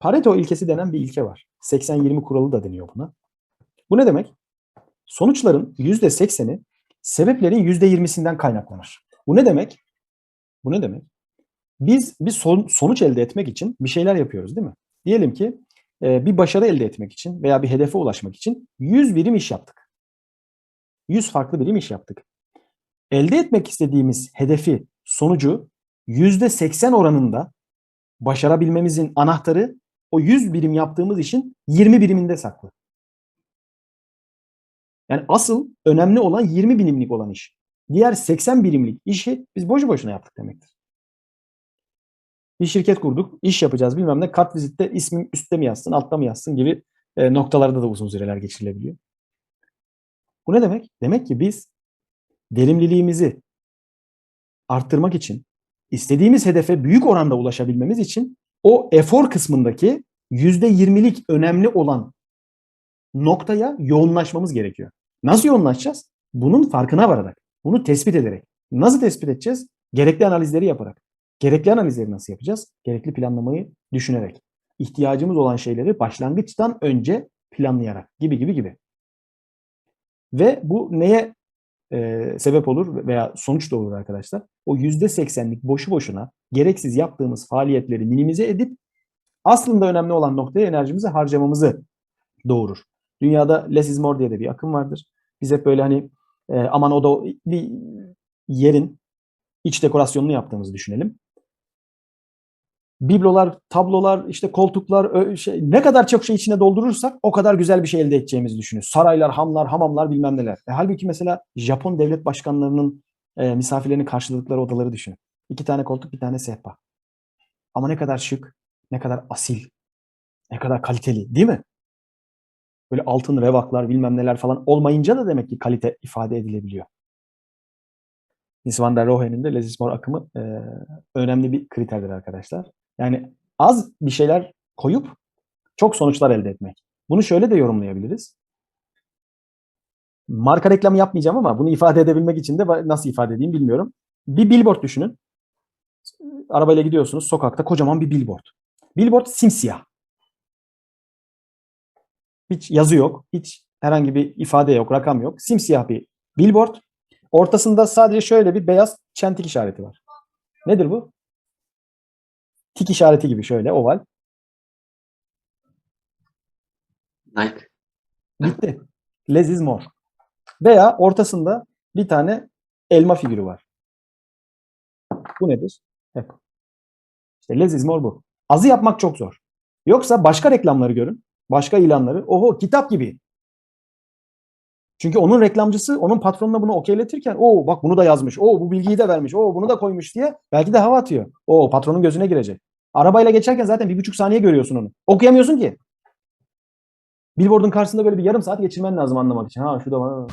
Pareto ilkesi denen bir ilke var. 80-20 kuralı da deniyor buna. Bu ne demek? Sonuçların %80'i sebeplerin %20'sinden kaynaklanır. Bu ne demek? Bu ne demek? Biz bir son- sonuç elde etmek için bir şeyler yapıyoruz değil mi? Diyelim ki e, bir başarı elde etmek için veya bir hedefe ulaşmak için 100 birim iş yaptık. 100 farklı birim iş yaptık. Elde etmek istediğimiz hedefi, sonucu %80 oranında başarabilmemizin anahtarı o 100 birim yaptığımız işin 20 biriminde saklı. Yani asıl önemli olan 20 birimlik olan iş. Diğer 80 birimlik işi biz boşu boşuna yaptık demektir. Bir şirket kurduk, iş yapacağız bilmem ne. Kart vizitte ismim üstte mi yazsın, altta mı yazsın gibi e, noktalarda da uzun süreler geçirilebiliyor. Bu ne demek? Demek ki biz verimliliğimizi arttırmak için, istediğimiz hedefe büyük oranda ulaşabilmemiz için o efor kısmındaki %20'lik önemli olan noktaya yoğunlaşmamız gerekiyor. Nasıl yoğunlaşacağız? Bunun farkına vararak, bunu tespit ederek. Nasıl tespit edeceğiz? Gerekli analizleri yaparak. Gerekli analizleri nasıl yapacağız? Gerekli planlamayı düşünerek. İhtiyacımız olan şeyleri başlangıçtan önce planlayarak gibi gibi gibi. Ve bu neye e, sebep olur veya sonuç olur arkadaşlar? O %80'lik boşu boşuna gereksiz yaptığımız faaliyetleri minimize edip aslında önemli olan noktaya enerjimizi harcamamızı doğurur. Dünyada less is more diye de bir akım vardır. Biz hep böyle hani e, aman o da bir yerin iç dekorasyonunu yaptığımızı düşünelim. Biblolar, tablolar, işte koltuklar, şey, ne kadar çok şey içine doldurursak o kadar güzel bir şey elde edeceğimizi düşünüyoruz. Saraylar, hamlar, hamamlar bilmem neler. E, halbuki mesela Japon devlet başkanlarının e, misafirlerini karşıladıkları odaları düşünün. İki tane koltuk, bir tane sehpa. Ama ne kadar şık, ne kadar asil, ne kadar kaliteli değil mi? Böyle altın revaklar bilmem neler falan olmayınca da demek ki kalite ifade edilebiliyor. Miss van der Rohe'nin de Less is More akımı e, önemli bir kriterdir arkadaşlar. Yani az bir şeyler koyup çok sonuçlar elde etmek. Bunu şöyle de yorumlayabiliriz. Marka reklamı yapmayacağım ama bunu ifade edebilmek için de nasıl ifade edeyim bilmiyorum. Bir billboard düşünün. Arabayla gidiyorsunuz sokakta kocaman bir billboard. Billboard simsiyah. Hiç yazı yok. Hiç herhangi bir ifade yok, rakam yok. Simsiyah bir billboard. Ortasında sadece şöyle bir beyaz çentik işareti var. Nedir bu? Tik işareti gibi şöyle oval. Nike. Bitti. Less is more. Veya ortasında bir tane elma figürü var. Bu nedir? Hep. İşte less is more bu. Azı yapmak çok zor. Yoksa başka reklamları görün. Başka ilanları. Oho kitap gibi. Çünkü onun reklamcısı onun patronuna bunu okeyletirken o bak bunu da yazmış. O bu bilgiyi de vermiş. O bunu da koymuş diye belki de hava atıyor. O patronun gözüne girecek. Arabayla geçerken zaten bir buçuk saniye görüyorsun onu. Okuyamıyorsun ki. Billboard'un karşısında böyle bir yarım saat geçirmen lazım anlamak için. Ha şu da var.